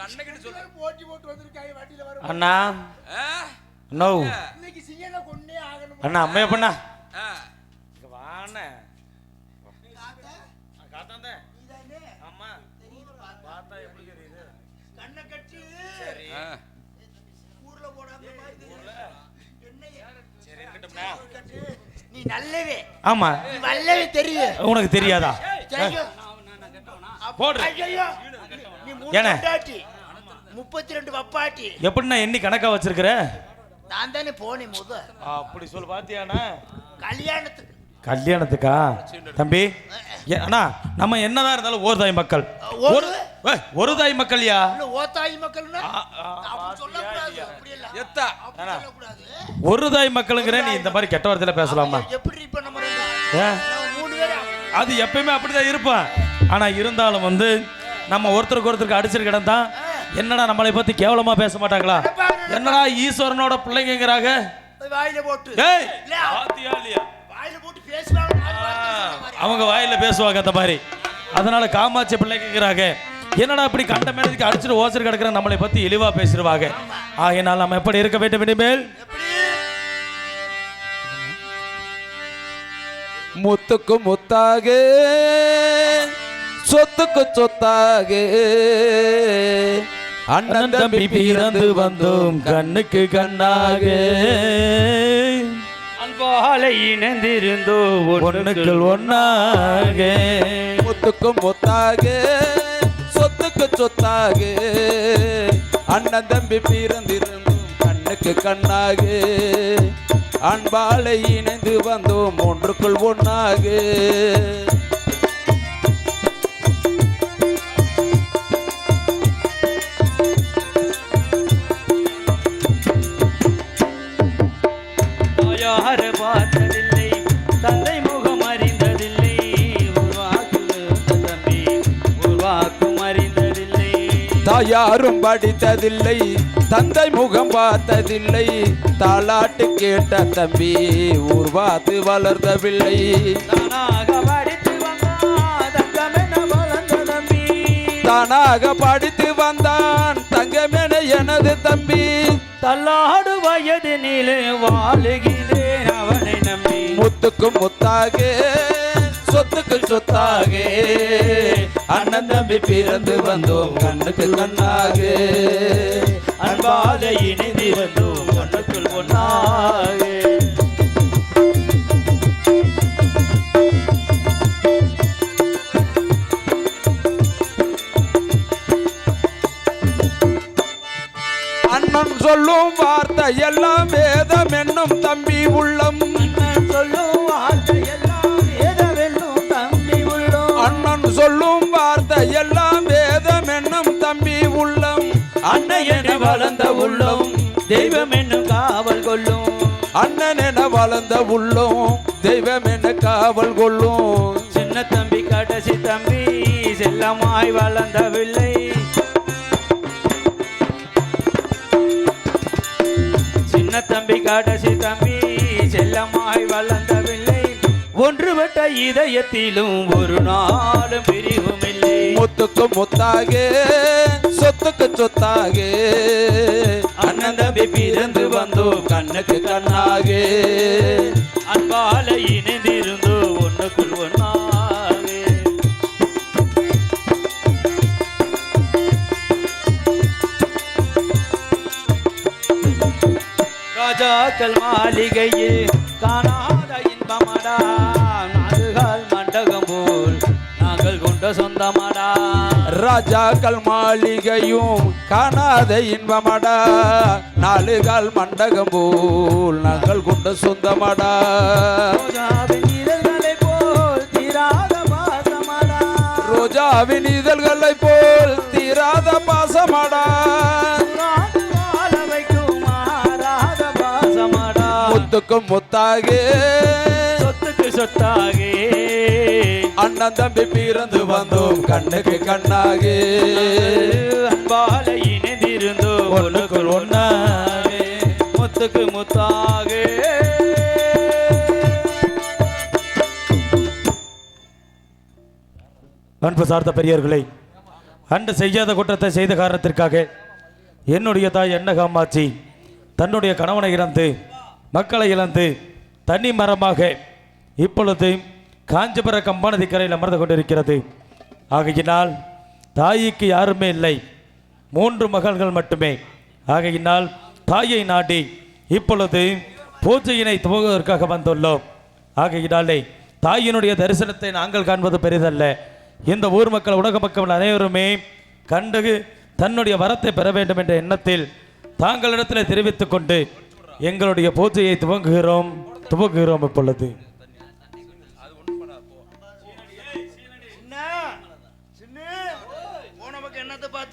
உங்க அண்ணன் கிட்ட சொல்லு. போட்டி போட்டு வந்திருக்காங்க வண்டியில வரும் அண்ணா? நோ இன்னைக்கு சிங்கனை கொன்னே ஆகணும்? அண்ணா அம்மையா பண்ணா. இங்க வாண்ணே காத்தாந்தே நீதானே ஆமா. தெரியுது பார்த்தா. எப்படி தெரியுது? கண்ணை கட்டு. ஊர்ல போடாம கட்டு. நீ நல்லவே. ஆமா. நீ வல்லவே தெரியும் உனக்கு தெரியாதா. போடு. பொண்டாட்டி. முப்பத்தி ரெண்டு வப்பாட்டி. எப்படிண்ணா எண்ணி கணக்கா வச்சிருக்கிற? நான் தானே போனேன் முத. அப்படி சொல்லு பாத்தியாண்ணா? கல்யாணத்துக்கு. கல்யாணத்துக்கா? தம்பி ஏ- அண்ணா நம்ம என்னதான் இருந்தாலும் ஒரு தாய் மக்கள். ஒரு- ஒரு தாய் மக்கள்யா? இல்ல ஓத்தாயி மக்கள்னா? ஆ, ஆ, அப்படி சொல்லக்கூடாது அப்படி இல்ல எத்தா? அப்படி சொல்லக்கூடாது. ஒரு தாய் மக்களுங்கிற நீ இந்த மாதிரி கெட்ட வார்த்தையில பேசலாமா? எப்படி அது எப்பயுமே அப்படிதான் இருப்பான். ஆனா இருந்தாலும் வந்து நம்ம ஒருத்தருக்கு ஒருத்தருக்கு அடிச்சிரு கிடந்தா என்னடா நம்மளை பத்தி கேவலமா பேச மாட்டாங்களா? என்னடா ஈஸ்வரனோட பிள்ளைங்கிறாங்க? வாயில போட்டு. அவங்க வாயில பேசுவாங்க அந்த மாதிரி. அதனால காமாட்சி பிள்ளைங்கிறாங்க. என்னடா இப்படி கண்ட மேலதுக்கு அடிச்சுட்டு ஓசர் கிடக்குற நம்மளை பத்தி இழிவா பேசிடுவாங்க? ஆகையினால் நம்ம எப்படி இருக்க வேண்டும் இனிமேல்? எப்படி? முத்துக்கு முத்தாக. சொத்துக்கு சொத்தாக. அண்ணன் தம்பி பிறந்து வந்தோம் கண்ணுக்கு கண்ணாக. அன்பாலை இணைந்திருந்தோ ஒண்ணுக்குள் ஒன்னாக முத்துக்கு முத்தாக சொத்துக்கு சொத்தாக. அண்ணன் தம்பி பிறந்திருந்தும் கண்ணுக்கு கண்ணாக. அன்பாலை இணைந்து வந்தோம் ஒன்றுக்குள் ஒன்னாக தாயாரும் படித்ததில்லை. தந்தை முகம் பார்த்ததில்லை. தாலாட்டு கேட்ட தம்பி வந்தான் தங்கமென வளர்ந்த தம்பி. தானாக படித்து வந்தான் தங்கமென எனது தம்பி. தள்ளாடு வயதினிலே வாழுகிறேன் அவனை நம்பி. முத்துக்கு முத்தாக சொத்துக்கு சொத்தாக. அண்ணன் தம்பி பிறந்து வந்தோம் கண்ணுக்கு கண்ணாக. அன்பால இணைந்திருந்தோம் ஒன்றுக்குள் ஒன்றாக அண்ணன் சொல்லும் வார்த்தை எல்லாம் வேதம் என்னும் தம்பி உள்ளம். அண்ணன் சொல்லும் சொல்லும் வார்த்தை எல்லாம் வேதம் என்னும் தம்பி உள்ளம். அண்ணன் என வளர்ந்த உள்ளம் தெய்வம் என்னும் காவல் கொள்ளும். அண்ணன் என வளர்ந்த உள்ளம் தெய்வம் என காவல் கொள்ளும். சின்ன தம்பி கடைசி தம்பி செல்லமாய் வளர்ந்தவில்லை. சின்ன தம்பி கடைசி தம்பி செல்லமாய் வளர்ந்த ஒன்றுபட்ட இதயத்திலும் ஒரு நாளும் பிரிவும் இல்லை முத்துக்கு முத்தாக சொத்துக்கு சொத்தாக. அண்ணன் தம்பி பிறந்து வந்தோம் கண்ணுக்கு கண்ணாக. அன்பால இணைந்திருந்தோ ஒன்றுக்குள் ஒன்றாக ராஜாக்கள் மாளிகையே காணாத இன்பமடா. சொந்தமடா. ராஜாக்கள் மாளிகையும் காணாத இன்பமடா. நாலுகால் மண்டகம் போல் நாங்கள் கொண்ட சொந்தமடா. ரோஜாவின் இதழ்களை போல் தீராத பாசமடா. முத்துக்கும் முத்தாக சொத்துக்கு சொத்தாகே. அண்ணன் தம்பி பிறந்து வந்தோம். கண்ணுக்கு கண்ணாக. அன்பால இணைந்திருந்தோ ஒன்றுக்குள் ஒன்னாகே முத்துக்கு முத்தாகே. அன்பு சார்ந்த பெரியவர்களே அன்று செய்யாத குற்றத்தை செய்த காரணத்திற்காக என்னுடைய தாய் என்ன காமாட்சி தன்னுடைய கணவனை இழந்து மக்களை இழந்து தனி மரமாக இப்பொழுது காஞ்சிபுர கம்பாநதி கரையில் அமர்ந்து கொண்டிருக்கிறது. ஆகையினால் தாய்க்கு யாருமே இல்லை. மூன்று மகள்கள் மட்டுமே. ஆகையினால் தாயை நாடி இப்பொழுது பூஜையினை துவங்குவதற்காக வந்துள்ளோம். ஆகையினாலே தாயினுடைய தரிசனத்தை நாங்கள் காண்பது பெரிதல்ல. இந்த ஊர் மக்கள் உலக மக்கள் அனைவருமே கண்டு தன்னுடைய வரத்தை பெற வேண்டும் என்ற எண்ணத்தில் தாங்களிடத்தில் தெரிவித்துக் கொண்டு எங்களுடைய பூஜையை துவங்குகிறோம் துவங்குகிறோம் இப்பொழுது.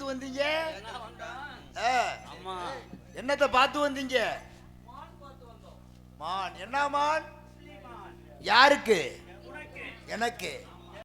வந்தீங்க. என்னத்தை பார்த்து வந்தீங்க? மான். என்ன மான்? யாருக்கு? எனக்கு.